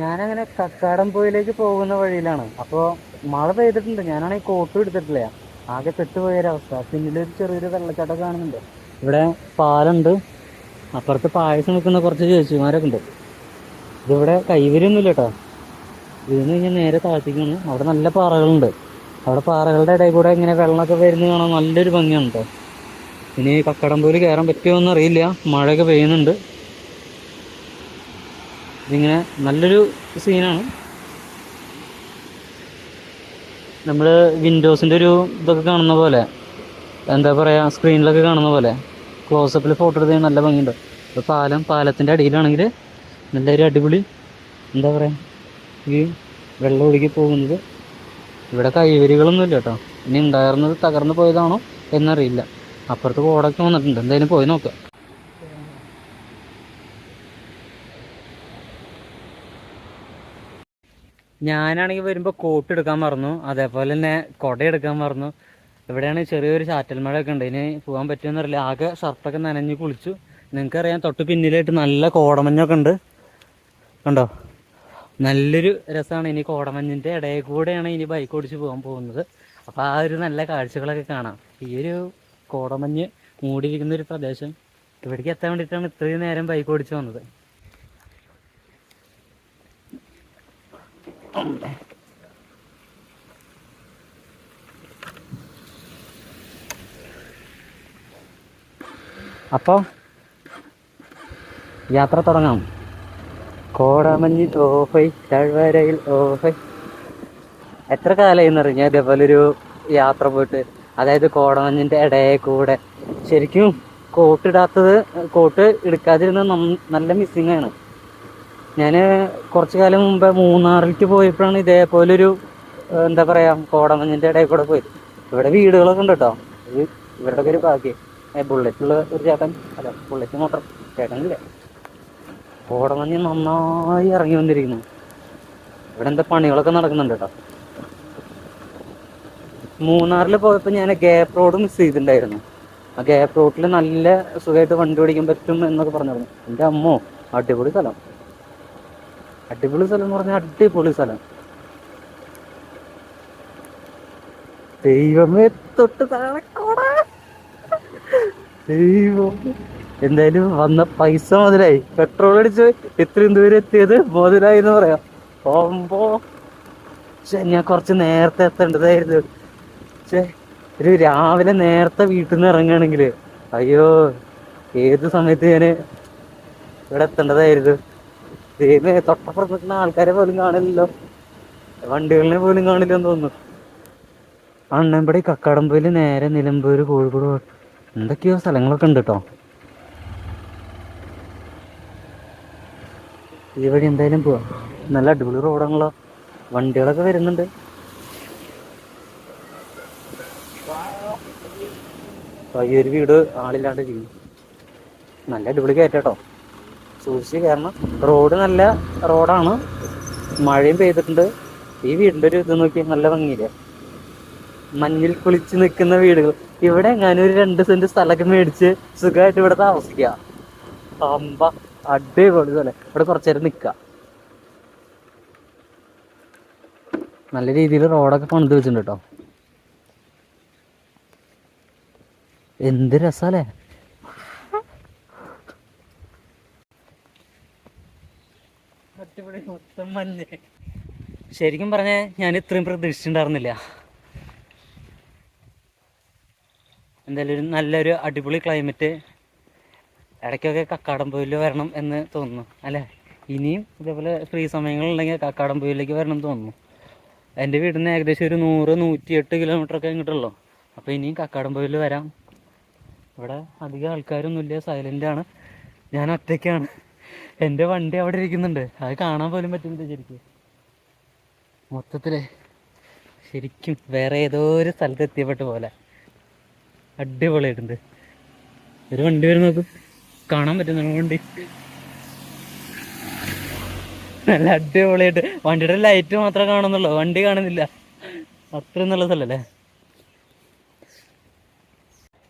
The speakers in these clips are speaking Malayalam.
ഞാനങ്ങനെ കക്കാടംപൊയിലേക്ക് പോകുന്ന വഴിയിലാണ്. അപ്പോൾ മഴ പെയ്തിട്ടുണ്ട്. ഞാനാണെങ്കിൽ കോട്ടും എടുത്തിട്ടില്ല. ആകെ പെട്ടുപോയൊരവസ്ഥ പിന്നിലൊരു ചെറിയൊരു വെള്ളച്ചാട്ടം കാണുന്നുണ്ട്. ഇവിടെ പാലുണ്ട്. അപ്പുറത്ത് പായസം വെക്കുന്ന കുറച്ച് ചേച്ചിമാരൊക്കെ ഉണ്ട് ഇതിവിടെ കൈവരിയൊന്നുമില്ല കേട്ടോ ഇതിന് കഴിഞ്ഞാൽ നേരെ താഴ്ത്തിക്കാണ്. അവിടെ നല്ല പാറകളുണ്ട്. അവിടെ പാറകളുടെ ഇടയിൽ കൂടെ ഇങ്ങനെ വെള്ളമൊക്കെ വരുന്നത് കാണാൻ നല്ലൊരു ഭംഗിയാണ് കേട്ടോ ഇനി കക്കടംപൂര് കയറാൻ പറ്റുമോ എന്നറിയില്ല മഴയൊക്കെ പെയ്യുന്നുണ്ട്. ഇതിങ്ങനെ നല്ലൊരു സീനാണ് നമ്മൾ വിൻഡോസിന്റെ ഒരു ഇതൊക്കെ കാണുന്ന പോലെ എന്താ പറയുക സ്ക്രീനിലൊക്കെ കാണുന്ന പോലെ ക്ലോസപ്പിൽ ഫോട്ടോ എടുത്ത് നല്ല ഭംഗിയുണ്ട്. ഇപ്പോൾ പാലം പാലത്തിന്റെ അടിയിലാണെങ്കിൽ നല്ലൊരു അടിപൊളി എന്താ പറയുക ഈ വെള്ളം ഒഴുകി പോകുന്നത്. ഇവിടെ കൈവരികളൊന്നുമില്ല കേട്ടോ ഇനി ഉണ്ടായിരുന്നത് തകർന്നു പോയതാണോ എന്നറിയില്ല. അപ്പുറത്ത് കോടൊക്കെ വന്നിട്ടുണ്ട്. എന്തായാലും പോയി നോക്കാം. ഞാനാണെങ്കിൽ വരുമ്പോൾ കോട്ട് എടുക്കാൻ മറന്നു. അതേപോലെ തന്നെ കുട എടുക്കാൻ ഇവിടെയാണ് ചെറിയൊരു ചാറ്റൽ മഴയൊക്കെ ഉണ്ട്. ഇനി പോകാൻ പറ്റുമെന്ന് അറിയില്ല ആകെ ഷർട്ടൊക്കെ നനഞ്ഞ് കുളിച്ചു. നിങ്ങൾക്കറിയാം തൊട്ട് പിന്നിലായിട്ട് നല്ല കോടമഞ്ഞൊക്കെ ഉണ്ട്. കണ്ടോ? നല്ലൊരു രസമാണ് ഇനി കോടമഞ്ഞിന്റെ ഇടയിൽ കൂടെയാണ് ഇനി ബൈക്ക് ഓടിച്ച് പോകാൻ പോകുന്നത്. അപ്പോൾ ആ ഒരു നല്ല കാഴ്ചകളൊക്കെ കാണാം. ഈ ഒരു കോടമഞ്ഞ് മൂടിയിരിക്കുന്ന ഒരു പ്രദേശം ഇവിടേക്ക് എത്താൻ വേണ്ടിയിട്ടാണ് ഇത്രയും നേരം ബൈക്ക് ഓടിച്ച് വന്നത്. അപ്പോൾ യാത്ര തുടങ്ങാം. കോടാമഞ്ഞി ഓഹൈ താഴ്വരയിൽ ഓഹൈ. എത്ര കാലമായി എന്നറിഞ്ഞാൽ ഇതേപോലെ ഒരു യാത്ര പോയിട്ട്? അതായത് കോടമഞ്ഞിന്റെ ഇടയിൽ കൂടെ. ശരിക്കും കോട്ടിടാത്തത് കോട്ട് എടുക്കാതിരുന്നത് നല്ല മിസ്സിങ് ആണ്. ഞാൻ കുറച്ചു കാലം മുമ്പ് മൂന്നാറിലേക്ക് പോയപ്പോഴാണ് ഇതേപോലൊരു എന്താ പറയാ കോടമഞ്ഞിന്റെ ഇടയിൽ കൂടെ പോയത്. ഇവിടെ വീടുകളൊക്കെ ഉണ്ട് കേട്ടോ. ഇത് ഇവരുടെ ഒരു ഭാഗ്യം. ബുള്ളറ്റുള്ള ഒരു ചേട്ടൻ. അല്ല ബുള്ളറ്റ് മോട്ടർ ചേട്ടനില്ലേ. കോടമഞ്ഞ് നന്നായി ഇറങ്ങി വന്നിരിക്കുന്നു. ഇവിടെ എന്താ പണികളൊക്കെ നടക്കുന്നുണ്ട് കേട്ടോ. മൂന്നാറിൽ പോയപ്പോൾ ഞാൻ ഗ്യാപ്പ് റോഡ് മിസ് ചെയ്തിട്ടുണ്ടായിരുന്നു. ആ ഗ്യാപ്പ് റോഡിൽ നല്ല സുഖമായിട്ട് വണ്ടി ഓടിക്കാൻ പറ്റും എന്നൊക്കെ പറഞ്ഞിരുന്നു. എന്റെ അമ്മോ അടിപൊളി സ്ഥലം. അടിപൊളി സ്ഥലം എന്ന് പറഞ്ഞാൽ അടിപൊളി സ്ഥലം. ദൈവമേ തൊട്ട് താഴെക്കോടാ ദൈവം എന്തായാലും വന്ന പൈസ മുതലായി. പെട്രോൾ അടിച്ച് ഇത്രയും ദൂരം എത്തിയത് മുതലായി എന്ന് പറയാം. പോകുമ്പോ ശ്ശെ, ഞാൻ കുറച്ച് നേരത്തെ എത്തേണ്ടതായിരുന്നു. പക്ഷെ ഒരു രാവിലെ നേരത്തെ വീട്ടിൽ നിന്ന് ഇറങ്ങുകയാണെങ്കിൽ അയ്യോ ഏത് സമയത്ത് ഞാൻ ഇവിടെ എത്തേണ്ടതായിരുന്നു? ദൈവമേ തൊട്ടപ്പുറത്ത് ആൾക്കാരെ പോലും കാണില്ലല്ലോ. വണ്ടികളിനെ പോലും കാണില്ല എന്ന് തോന്നുന്നു. അണ്ണമ്പടി കക്കാടമ്പയിൽ നേരെ നിലമ്പൂര് കോഴിക്കോട് എന്തൊക്കെയോ സ്ഥലങ്ങളൊക്കെ ഉണ്ട് കേട്ടോ ഈ വഴി എന്തായാലും പോവാം. നല്ല അടിപൊളി റോഡാണല്ലോ. വണ്ടികളൊക്കെ വരുന്നുണ്ട്. ഈ ഒരു വീട് ആളില്ലാണ്ട് ചെയ്യും നല്ല അടിപൊളി കയറ്റാട്ടോ സൂക്ഷിച്ച് കാരണം റോഡ് നല്ല റോഡാണ്. മഴയും പെയ്തിട്ടുണ്ട്. ഈ വീടിന്റെ ഒരു ഇത് നോക്കി നല്ല ഭംഗിയില്ല? മഞ്ഞിൽ കുളിച്ച് നിൽക്കുന്ന വീടുകൾ. ഇവിടെ എങ്ങാനും ഒരു രണ്ട് സെന്റ് സ്ഥലമൊക്കെ മേടിച്ച് സുഖമായിട്ട് ഇവിടെ താമസിക്കാം അമ്പ അടിപൊളി പോലെ ഇവിടെ കുറച്ചു നേരം നിൽക്ക നല്ല രീതിയിൽ റോഡൊക്കെ പണിത് വെച്ചിട്ടുണ്ട് കേട്ടോ. എന്ത് രസാലേ അടിപൊളി മൊത്തം മഞ്ഞ്. ശരിക്കും പറഞ്ഞാൽ ഞാൻ ഇത്രയും പ്രതീക്ഷിച്ചിട്ടുണ്ടായിരുന്നില്ല. എന്തായാലും ഒരു നല്ലൊരു അടിപൊളി ക്ലൈമറ്റ് ഇടയ്ക്കൊക്കെ കക്കാടം പോയിൽ വരണം എന്ന് തോന്നുന്നു അല്ലേ? ഇനിയും ഇതേപോലെ ഫ്രീ സമയങ്ങളുണ്ടെങ്കിൽ കക്കാടം പോയിലേക്ക് വരണം എന്ന് തോന്നുന്നു. എന്റെ വീട്ടിൽ ഏകദേശം ഒരു നൂറ് നൂറ്റിയെട്ട് കിലോമീറ്റർ ഒക്കെ ഇങ്ങോട്ടുള്ളൂ. അപ്പോൾ ഇനിയും കക്കാടം പോയിൽ വരാം. ഇവിടെ അധികം ആൾക്കാരൊന്നുമില്ല സൈലന്റാണ് ഞാൻ ഒറ്റയ്ക്കാണ്. എന്റെ വണ്ടി അവിടെ ഇരിക്കുന്നുണ്ട്. അത് കാണാൻ പോലും പറ്റുന്നില്ല ശരിക്കും. മൊത്തത്തിൽ ശരിക്കും വേറെ ഏതോ ഒരു സ്ഥലത്ത് എത്തിയപ്പെട്ട പോലെ. അടിപൊളിയായിട്ടുണ്ട്. ഒരു വണ്ടി വരും നോക്കും. കാണാൻ പറ്റുന്നു വണ്ടി. നല്ല അടിപൊളിയായിട്ട്. വണ്ടിയുടെ ലൈറ്റ് മാത്രമേ കാണുന്നുള്ളൂ. വണ്ടി കാണുന്നില്ല. അത്രയും നല്ല സ്ഥലല്ലേ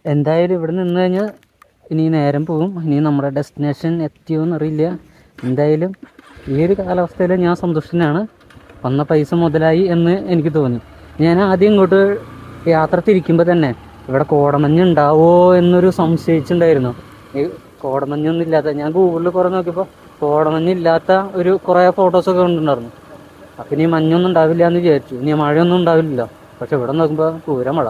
എന്തായാലും ഇവിടെ നിന്ന് കഴിഞ്ഞാൽ ഇനി നേരം പോകും. ഇനി നമ്മുടെ ഡെസ്റ്റിനേഷൻ എത്തിയോ എന്നറിയില്ല എന്തായാലും ഈ ഒരു കാലാവസ്ഥയിൽ ഞാൻ സന്തുഷ്ടനാണ്. വന്ന പൈസ മുതലായി എന്ന് എനിക്ക് തോന്നി. ഞാൻ ആദ്യം ഇങ്ങോട്ട് യാത്ര തിരിക്കുമ്പോൾ തന്നെ ഇവിടെ കോടമഞ്ഞ് ഉണ്ടാവോ എന്നൊരു സംശയിച്ചിട്ടുണ്ടായിരുന്നു ഈ കോടമഞ്ഞൊന്നും ഇല്ലാത്ത ഞാൻ ഗൂഗിളിൽ കുറേ നോക്കിയപ്പോൾ കോടമഞ്ഞ് ഇല്ലാത്ത ഒരു കുറേ ഫോട്ടോസൊക്കെ കണ്ടിട്ടുണ്ടായിരുന്നു. അപ്പം ഇനി മഞ്ഞൊന്നും ഉണ്ടാവില്ല എന്ന് വിചാരിച്ചു. ഇനി മഴയൊന്നും ഉണ്ടാവില്ലല്ലോ. പക്ഷെ ഇവിടെ നോക്കുമ്പോൾ പൂര മഴ.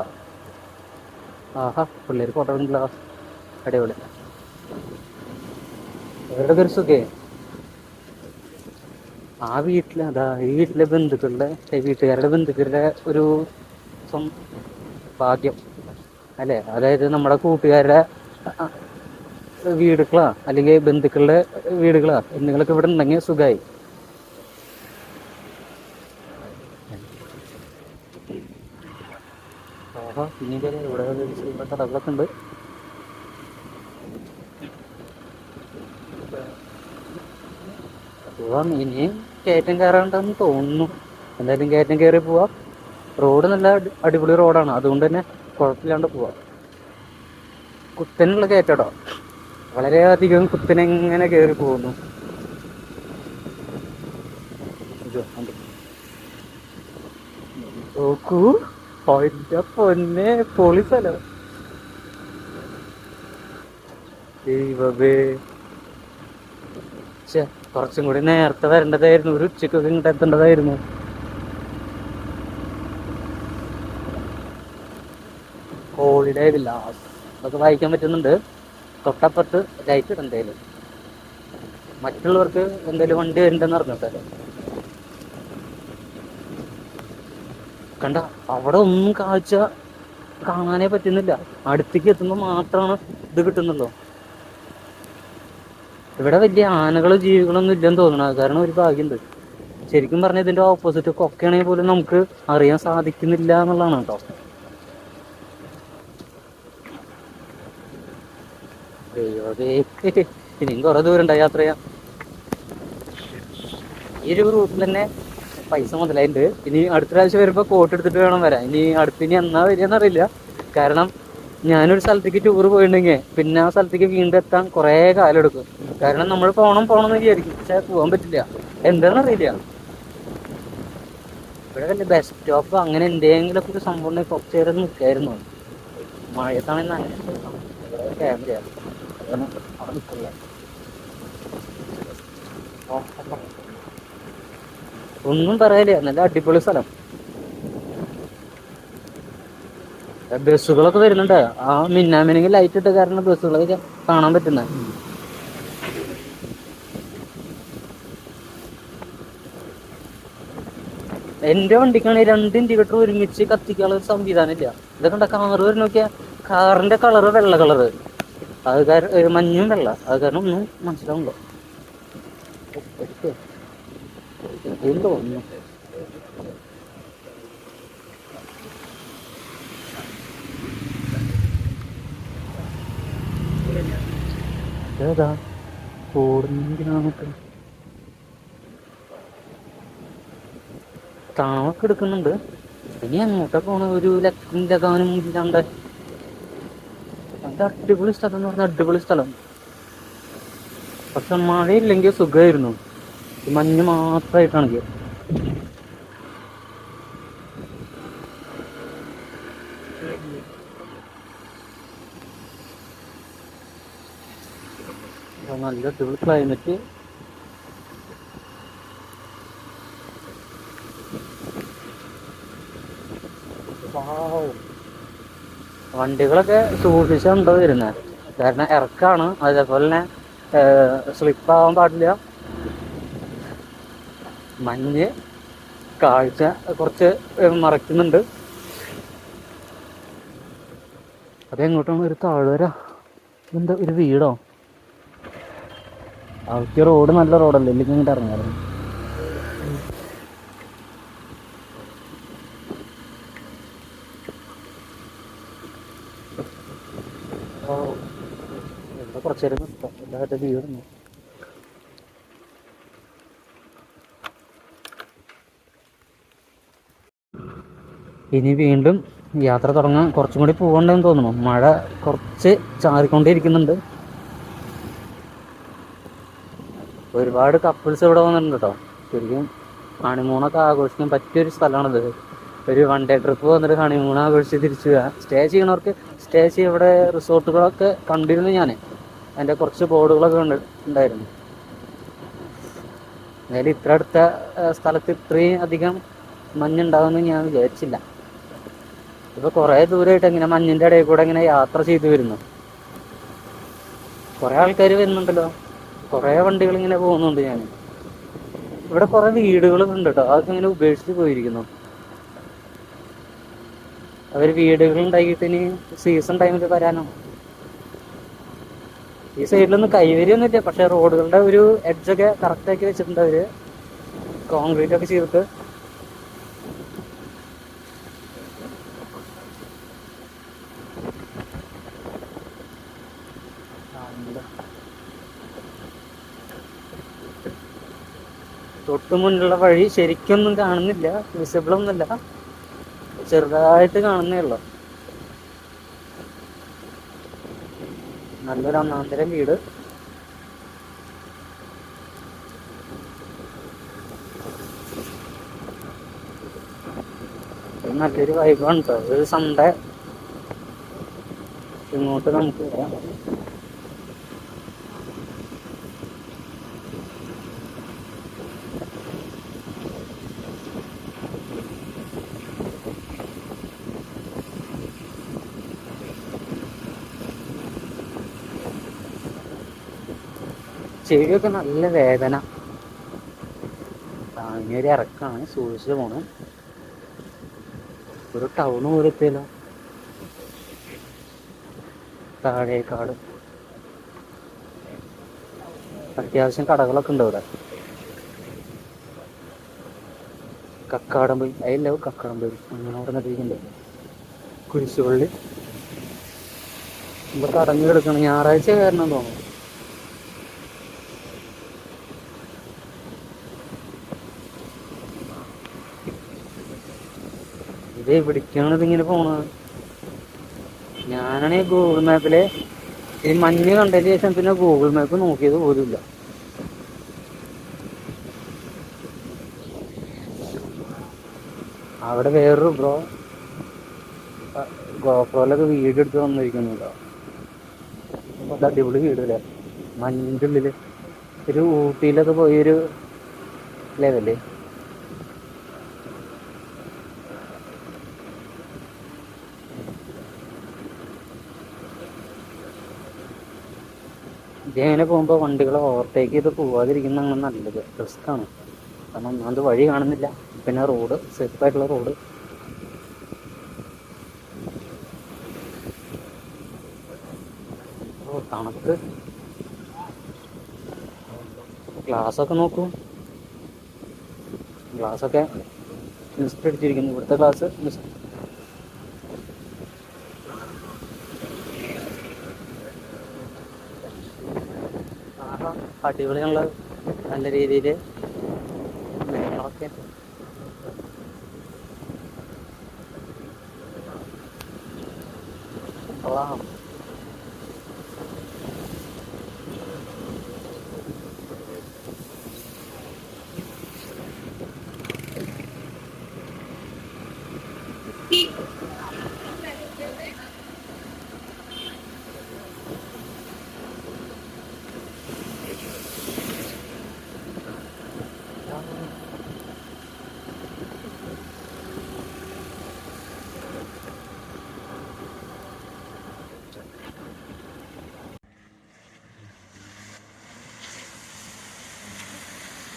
ആഹാ പിള്ളേർ ഫോട്ടോ എടുക്കില്ല അടിപൊളി. ഇവരുടെ സുഖേ. ആ വീട്ടിലെ അതാ ഈ വീട്ടിലെ ബന്ധുക്കളുടെ വീട്ടുകാരുടെ ബന്ധുക്കളുടെ ഒരു ഭാഗ്യം. അല്ലേ? അതായത് നമ്മുടെ കൂട്ടുകാരുടെ വീടുകളാ അല്ലെങ്കിൽ ബന്ധുക്കളുടെ വീടുകളാ എന്തെങ്കിലുമൊക്കെ ഇവിടെ ഉണ്ടെങ്കിൽ സുഖമായി പിന്നീട് ഇവിടെ കടകളൊക്കെ ഉണ്ട്. പോവാം ഇനിയും കയറ്റം കയറാണ്ടെന്ന് തോന്നുന്നു. എന്തായാലും കയറ്റം കയറി പോവാം. റോഡ് നല്ല അടിപൊളി റോഡാണ്. അതുകൊണ്ട് തന്നെ കുഴപ്പമില്ലാണ്ട് പോവാം. കുത്തനുള്ള കയറ്റടോ വളരെയധികം കുത്തനെങ്ങനെ കയറി പോകുന്നു? നോക്കൂ. എന്റെ പൊന്നെ പൊളി സ്ഥലം ഛെ, കുറച്ചും കൂടി നേരത്തെ വരേണ്ടതായിരുന്നു. ഒരു ഉച്ചയ്ക്ക് ഇങ്ങോട്ട് എത്തേണ്ടതായിരുന്നു. ഹോളിഡേ വില്ലാസ് അതൊക്കെ വായിക്കാൻ പറ്റുന്നുണ്ട്. തൊട്ടപ്പുറത്ത് ലൈറ്റ് ഇടണ്ടേലും മറ്റുള്ളവർക്ക് എന്തെങ്കിലും വണ്ടി വരുന്നുണ്ടെന്ന് അറിഞ്ഞിട്ട് കണ്ട? അവിടെ ഒന്നും കാഴ്ച കാണാനേ പറ്റുന്നില്ല. അടുത്തേക്ക് എത്തുമ്പോൾ മാത്രമാണ് ഇത് കിട്ടുന്നുള്ളൂ. ഇവിടെ വലിയ ആനകളോ ജീവികളൊന്നും ഇല്ലെന്ന് തോന്നണ. കാരണം ഒരു ഭാഗ്യമുണ്ട്. ശരിക്കും പറഞ്ഞാൽ ഇതിന്റെ ഓപ്പോസിറ്റ് കൊക്കയാണെങ്കിൽ പോലും നമുക്ക് അറിയാൻ സാധിക്കുന്നില്ല എന്നുള്ളതാണ് കേട്ടോ. ഇനിയും കുറെ ദൂരം ഉണ്ട് യാത്ര ചെയ്യാം ഈ ഒരു റൂട്ടിൽ തന്നെ പൈസ മുതലായിട്ടുണ്ട്. ഇനി അടുത്ത പ്രാവശ്യം വരുമ്പോൾ കോട്ട് എടുത്തിട്ട് വേണം വരാൻ. ഇനി അടുത്ത് ഇനി എന്നാ വരിക അറിയില്ല കാരണം ഞാനൊരു സ്ഥലത്തേക്ക് ടൂർ പോയിട്ടുണ്ടെങ്കിൽ പിന്നെ ആ സ്ഥലത്തേക്ക് വീണ്ടും എത്താൻ കുറേ കാലം എടുക്കും. കാരണം നമ്മൾ പോകണം പോകണം എന്ന് വിചാരിക്കും. പക്ഷെ പോകാൻ പറ്റില്ല. എന്താണെന്ന് അറിയില്ല. ഇവിടെ വല്ല ബസ് സ്റ്റോപ്പ് അങ്ങനെ എന്തെങ്കിലും ഒരു സംഭവം ഉണ്ടെങ്കിൽ കുറച്ച് നേരം നിൽക്കായിരുന്നു. മഴയത്താണെങ്കിൽ ഒന്നും പറയാനില്ല. നല്ല അടിപൊളി സ്ഥലം. ബസ്സുകളൊക്കെ വരുന്നുണ്ട്. ആ മിന്നാമിനെങ്കിൽ ലൈറ്റ് ഇട്ട കാരണം ബസ്സുകളൊക്കെ കാണാൻ പറ്റുന്നത് എന്റെ വണ്ടിക്കാണെങ്കിൽ രണ്ട് ഇൻഡിക്കേറ്റർ ഒരുമിച്ച് കത്തിക്കാനുള്ള ഒരു സംവിധാനം ഇല്ല ഇതൊക്കെ കണ്ട കാറ് വരും കാറിന്റെ കളറ് വെള്ള കളറ് അത് കാരണം മഞ്ഞും വെള്ള. അത് കാരണം ഒന്നും മനസ്സിലാവുണ്ടോ എന്തോ ഏതാ? കൂടുന്നതിനാമൊക്കെ താമൊക്കെ എടുക്കുന്നുണ്ട്. ഇനി അങ്ങോട്ടൊക്കെ പോണ ഒരു ലക്കും ലഗാനും ഇല്ലാണ്ട് അത് അടിപൊളി സ്ഥലം എന്ന് പറഞ്ഞാൽ അടിപൊളി സ്ഥലം. പക്ഷെ മഴയില്ലെങ്കിൽ സുഖമായിരുന്നു. മഞ്ഞ് മാത്രമായിട്ടാണെങ്കിൽ നല്ല അടിപൊളി ക്ലൈമറ്റ് വണ്ടികളൊക്കെ സൂക്ഷിച്ചുണ്ടോ വരുന്നത് കാരണം ഇറക്കാണ്. അതേപോലെ തന്നെ സ്ലിപ്പ് ആവാൻ പാടില്ല. മഞ്ഞ് കാഴ്ച കുറച്ച് മറയ്ക്കുന്നുണ്ട്. അതെങ്ങോട്ടാണ്? ഒരു താഴ്വര. എന്താ ഒരു വീടോ? അവർക്ക് റോഡ് നല്ല റോഡല്ലേ ഇല്ലെങ്കിൽ ഇങ്ങോട്ട് ഇറങ്ങാറ് ഇനി വീണ്ടും യാത്ര തുടങ്ങാൻ കുറച്ചും കൂടി പോകണ്ടെന്ന് തോന്നുന്നു. മഴ കുറച്ച് ചാറിക്കൊണ്ടേയിരിക്കുന്നുണ്ട്. ഒരുപാട് കപ്പിൾസ് ഇവിടെ വന്നിട്ടുണ്ട്? കേട്ടോ ശരിക്കും ഹണിമൂണൊക്കെ ആഘോഷിക്കാൻ പറ്റിയൊരു സ്ഥലമാണിത്. ഒരു വൺ ഡേ ട്രിപ്പ് വന്നിട്ട് ഹണിമൂൺ ആഘോഷിച്ച് തിരിച്ചു പോകാം സ്റ്റേ ചെയ്യണവർക്ക് സ്റ്റേ ചെയ്യ ഇവിടെ റിസോർട്ടുകളൊക്കെ കണ്ടിരുന്നു ഞാൻ അതിന്റെ കുറച്ച് ബോർഡുകളൊക്കെ ഉണ്ട് ഉണ്ടായിരുന്നു. എന്തായാലും ഇത്ര അടുത്ത സ്ഥലത്ത് ഇത്രയും അധികം മഞ്ഞുണ്ടാവുമെന്ന് ഞാൻ വിചാരിച്ചില്ല. ഇപ്പൊ കുറേ ദൂരമായിട്ട് ഇങ്ങനെ മഞ്ഞിന്റെ ഇടയിൽ കൂടെ ഇങ്ങനെ യാത്ര ചെയ്തു വരുന്നു. കുറേ ആൾക്കാർ വരുന്നുണ്ടല്ലോ. കുറെ വണ്ടികൾ ഇങ്ങനെ പോകുന്നുണ്ട് ഞാൻ. ഇവിടെ കുറേ വീടുകളും ഉണ്ട് കേട്ടോ അതൊക്കെ ഇങ്ങനെ ഉപേക്ഷിച്ച് പോയിരിക്കുന്നു. അവർ വീടുകൾ ഉണ്ടാക്കിയിട്ട് ഇനി സീസൺ ടൈമിൽ വരാനോ? ഈ സൈഡിലൊന്നും കൈവരിയൊന്നുമില്ല പക്ഷെ റോഡുകളുടെ ഒരു എഡ്ജൊക്കെ കറക്റ്റ് ആക്കി വെച്ചിട്ടുണ്ട് അവർ കോൺക്രീറ്റ് ഒക്കെ ചെയ്തിട്ട് തൊട്ട് മുന്നിലുള്ള വഴി ശരിക്കൊന്നും കാണുന്നില്ല വിസിബിൾ ഒന്നുമില്ല. ചെറുതായിട്ട് കാണുന്നേ ഉള്ളൂ. നല്ലൊരു ഒന്നാന്തരം വീട്. നല്ലൊരു വൈബാണ് കേട്ടോ ഒരു സൺഡേ ഇങ്ങോട്ട് നമുക്ക് വരാം. ചെവിയൊക്കെ നല്ല വേദന. താങ്ങിയൊരു ഇറക്കാണ് സൂക്ഷിച്ച് പോണം. ഒരു ടൗൺ പോലെ എത്തിയല്ലോ. താഴേക്കാട്. അത്യാവശ്യം കടകളൊക്കെ ഉണ്ട് ഇവിടെ കക്കാടം പോയി അതിലോ അതില്ല കക്കാടംപോയി അങ്ങനെ അവിടെ നടിക്കുന്നുണ്ട് കുരിശുപള്ളി. നമ്മൾ കടഞ്ഞു കിടക്കണം ഞായറാഴ്ച കാരണം തോന്നുന്നു. എവിടേക്കാണ് ഇതിങ്ങനെ പോണത്? ഞാനാണ് ഈ ഗൂഗിൾ മാപ്പിൽ ഈ മഞ്ഞ് കണ്ടതിന് ശേഷം പിന്നെ ഗൂഗിൾ മാപ്പ് നോക്കിയത് പോലുമില്ല. അവിടെ വേറൊരു ബ്രോ ഗോപ്രോയിലൊക്കെ വീട് എടുത്ത് വന്നിരിക്കുന്നുണ്ടോ അടിപൊളി വീടല്ലേ? മഞ്ഞിന്റെ ഉള്ളിൽ. ഒരു ഊട്ടിയിലൊക്കെ പോയൊരു ലെവൽ ഇതിങ്ങനെ പോകുമ്പോൾ വണ്ടികളെ ഓവർടേക്ക് ചെയ്ത് പോവാതിരിക്കുന്നതാണ് നല്ലത്. റിസ്ക് ആണ്. കാരണം ഒന്നാമത് വഴി കാണുന്നില്ല. പിന്നെ റോഡ് സേഫായിട്ടുള്ള റോഡ് ഓ തണുത്ത് ഗ്ലാസ് ഒക്കെ നോക്കൂ. ഗ്ലാസ് ഒക്കെ മിസ്റ്റ് അടിച്ചിരിക്കുന്നു. ഇവിടുത്തെ ഗ്ലാസ് മിസ്റ്റ് അടിപൊളിയാണല്ലോ. നല്ല രീതിയിൽ മേളൊക്കെ കൊള്ളാം.